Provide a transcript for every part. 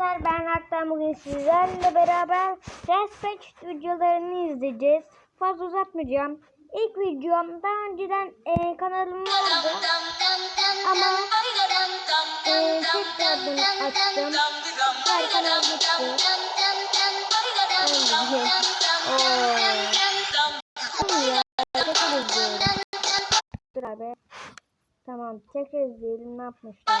arkadaşlar ben Haktan bugün sizlerle beraber Respect videolarını izleyeceğiz. Fazla uzatmayacağım. İlk videom daha önceden e, kanalım vardı ama e, tekrardan açtım. Her kanal gitti. Dur abi. Tamam tekrar izleyelim ne yapmışlar.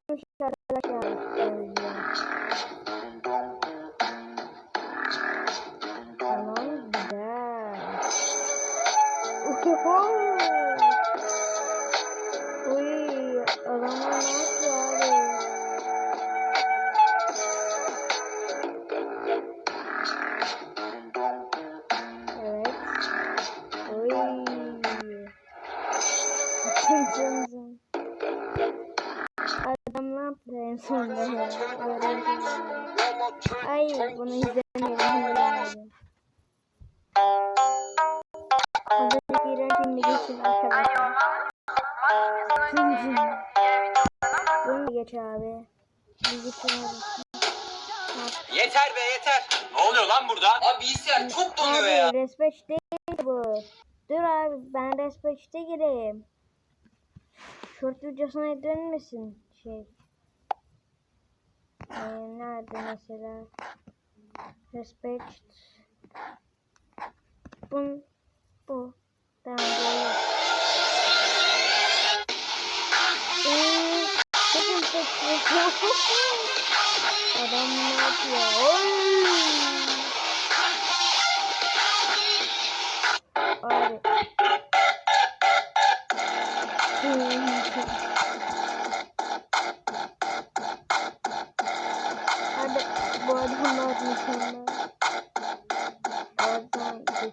Ay bunu izlemeyelim. Az önceki iğrenç filmi geçin arkadaşlar. Zın zın. Bunu da geç abi. Bilgisayar. Yeter be yeter. Ne oluyor lan burada? Abi bilgisayar çok donuyor ya. Abi respect değil bu. Dur abi ben respect'e gireyim. Short videosuna dönmesin şey. Ee, nerede mesela? Respect. Bu. Bu. Tamam böyle. Ee, Adam ne yapıyor? Oy! Oy.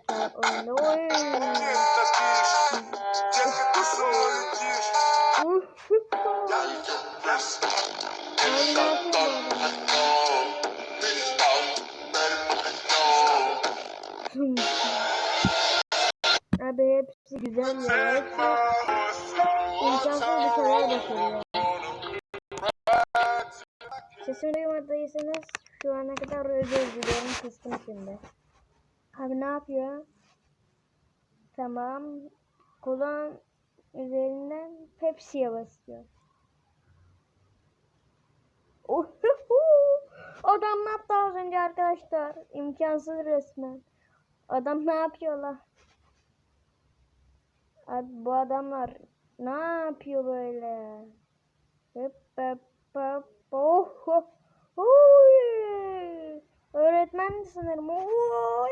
Abi ne? Abi hepsi güzel ya. Hepsi imkansız bir şeyler başarıyor. Sesimi duymadıysanız şu ana kadar özür diliyorum kıstım şimdi. Abi ne yapıyor? Tamam. Kulağın üzerinden Pepsi'ye basıyor. Adam ne yaptı az önce arkadaşlar? İmkansız resmen. Adam ne yapıyorlar? Abi bu adamlar ne yapıyor böyle? Hep hep hep oh, oh, oy. Öğretmen sanırım. Oy.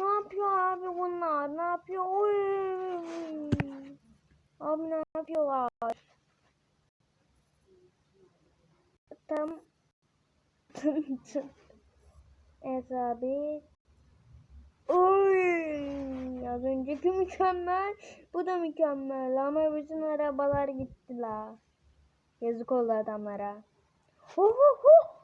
Ne yapıyor abi bunlar? Ne yapıyor? Oy. Abi ne yapıyorlar? Tam Evet abi. Oy, az önceki mükemmel. Bu da mükemmel ama bütün arabalar gitti la. Yazık oldu adamlara. Ho ho ho.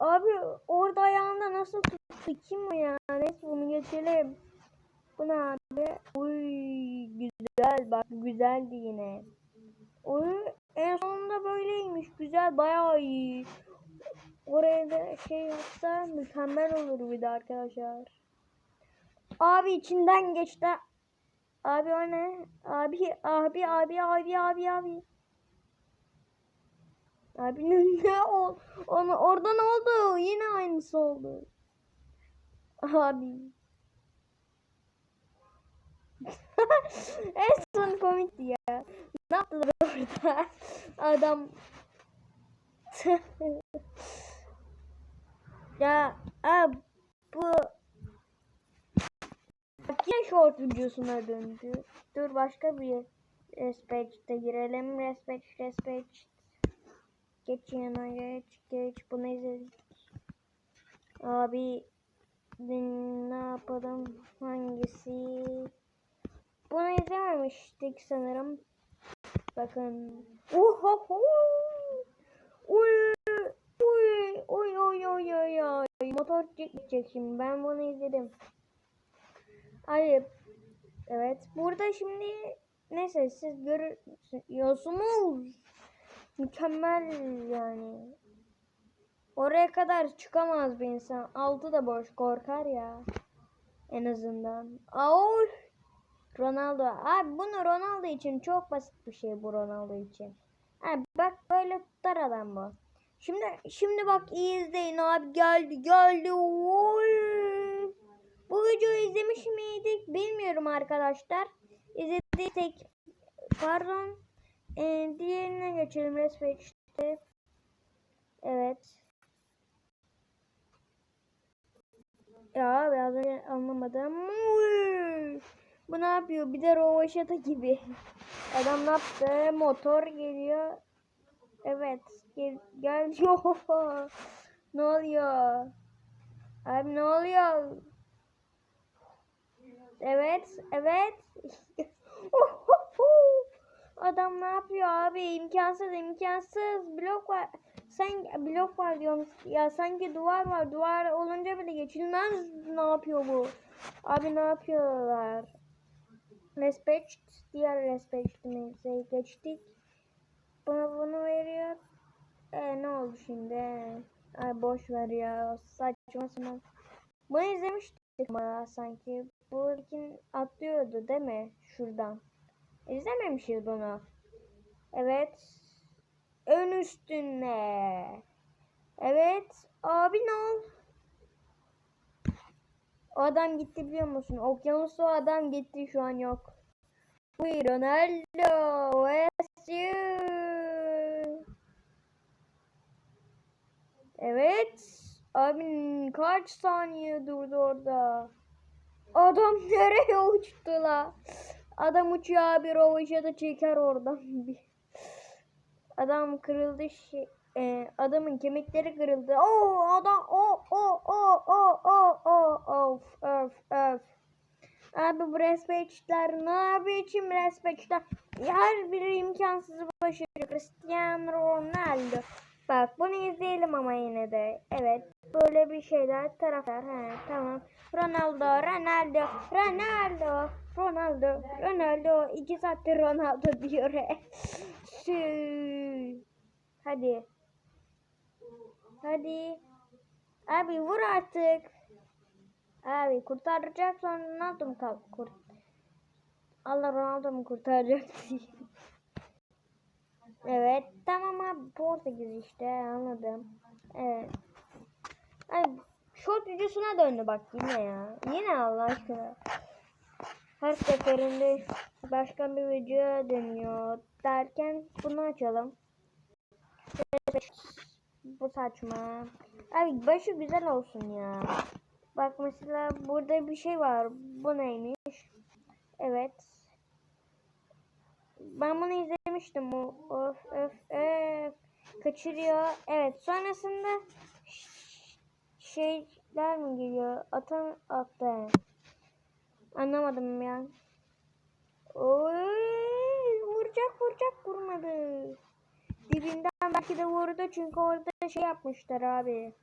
Abi orada ayağında nasıl tuttu? Kim o ya? Neyse bunu geçelim. Bu ne abi? Uy güzel bak güzeldi yine. Uy en sonunda böyleymiş. Güzel bayağı iyi. Oraya da şey yapsa mükemmel olur bir de arkadaşlar. Abi içinden geçti. Abi o ne? Abi abi abi abi abi abi. Abi ne, ne ol? Onu orada ne oldu? Yine aynısı oldu. Abi. en son komikti ya. Ne yaptılar orada? Adam ya abi bu Bak yine short videosuna döndü. Dur başka bir respect'e girelim. Respect, respect. Geç yana geç, geç. Bunu izledik. Abi ne yapalım? Hangisi? Bunu izlememiştik sanırım. Bakın. Ohoho. Uy. Uy. Uy uy uy uy uy. Motor gidecek şimdi. Ben bunu izledim. Ayıp. Evet. Burada şimdi neyse siz görüyorsunuz. Mükemmel yani. Oraya kadar çıkamaz bir insan. Altı da boş korkar ya. En azından. Ay. Ronaldo. Abi bunu Ronaldo için çok basit bir şey bu Ronaldo için. Abi bak böyle tutar adam bu. Şimdi şimdi bak iyi izleyin abi geldi geldi. Oy. Bu videoyu izlemiş miydik bilmiyorum arkadaşlar. İzlediysek pardon. Ee, diğerine geçelim Respect'te. Evet. Ya biraz önce anlamadım. Bu ne yapıyor? Bir de rovaşata gibi. Adam ne yaptı? Motor geliyor. Evet. Gel geliyor. ne oluyor? Abi ne oluyor? Evet. Evet. Adam ne yapıyor abi? İmkansız imkansız. Blok var. Sen blok var diyorum. Ya sanki duvar var. Duvar olunca bile geçilmez. Ne yapıyor bu? Abi ne yapıyorlar? Respect. Diğer respect'imize geçtik. Bana bunu veriyor. E ne oldu şimdi? Ay boş ver ya. Saçma sapan. Bunu izlemiştik sanki. Bu ilkin atlıyordu değil mi? Şuradan. İzlememişiz bunu. Evet. Ön üstüne. Evet. Abi ne ol? O adam gitti biliyor musun? Okyanusta o adam gitti şu an yok. Uy Ronaldo. Where's you? Evet. Abi kaç saniye durdu orada? Adam nereye uçtu la? Adam uçuyor abi rovaşa da çeker oradan bir. Adam kırıldı şey, e, adamın kemikleri kırıldı. Oo adam o o o o o o of of of. Abi bu respectler ne biçim respectler? Her biri imkansızı başarıyor. Cristiano Ronaldo. Bak bunu izleyelim ama yine de. Evet. Böyle bir şeyler taraftar. He tamam. Ronaldo, Ronaldo, Ronaldo, Ronaldo, Ronaldo. İki saattir Ronaldo diyor. Hadi. Hadi. Abi vur artık. Abi kurtaracak sonra Ronaldo mu kalk? Kurt Allah Ronaldo mu kurtaracak. Evet tamam abi Portekiz işte anladım. Evet. Ay, short videosuna döndü bak yine ya. Yine Allah aşkına. Her seferinde başka bir video dönüyor derken bunu açalım. Bu saçma. Abi başı güzel olsun ya. Bak mesela burada bir şey var. Bu neymiş? Evet. Ben bunu izlemiştim. O of of of. Kaçırıyor. Evet. Sonrasında şeyler mi geliyor? Atan attı. Anlamadım ya. Oy, vuracak vuracak vurmadı. Dibinden belki de vurdu çünkü orada şey yapmışlar abi.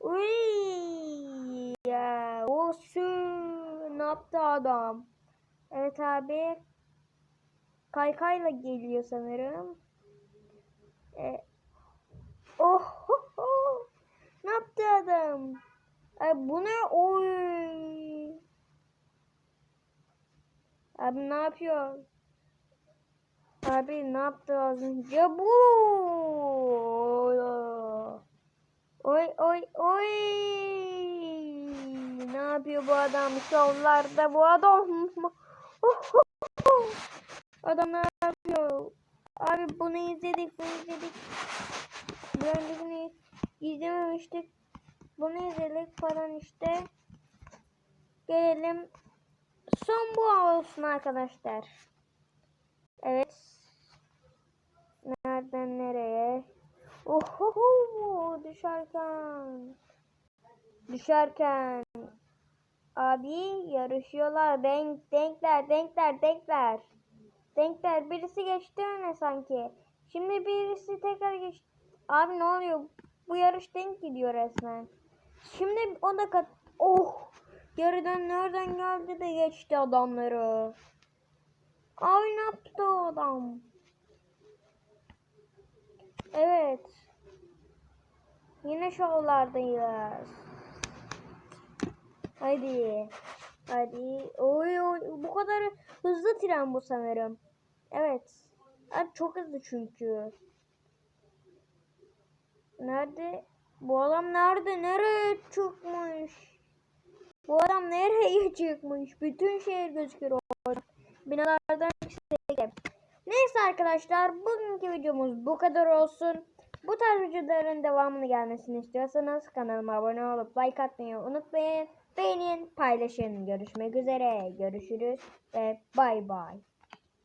Uy ya o sü ne yaptı adam? Evet abi. Kaykayla geliyor sanırım. E, oh, ho, ho. ne yaptı adam? Ay bu ne? Oy. Abi ne yapıyor? Abi ne yaptı az önce bu? Oy oy oy. Ne yapıyor bu adam şovlarda bu adam? adam ne yapıyor? Abi bunu izledik bunu izledik. Bir öncekini izlememiştik. Bunu izledik falan işte. Gelelim. Son bu olsun arkadaşlar. Evet. Nereden nereye? Oho düşerken. Düşerken. Abi yarışıyorlar. Denk denkler denkler denkler. Denkler birisi geçti öne sanki. Şimdi birisi tekrar geçti. Abi ne oluyor? Bu yarış denk gidiyor resmen. Şimdi o da kat... Oh! Geriden nereden geldi de geçti adamları. Abi ne yaptı o adam? Evet. Yine şovlardayız. Hadi. Hadi. Oy oy. Bu kadar hızlı tren bu sanırım. Evet. Abi çok hızlı çünkü. Nerede? Bu adam nerede? Nereye çıkmış? Bu adam nereye çıkmış? Bütün şehir gözüküyor orada. Binalardan yüksekte. Neyse arkadaşlar bugünkü videomuz bu kadar olsun. Bu tarz videoların devamını gelmesini istiyorsanız kanalıma abone olup like atmayı unutmayın. Beğenin, paylaşın. Görüşmek üzere. Görüşürüz ve bay bay.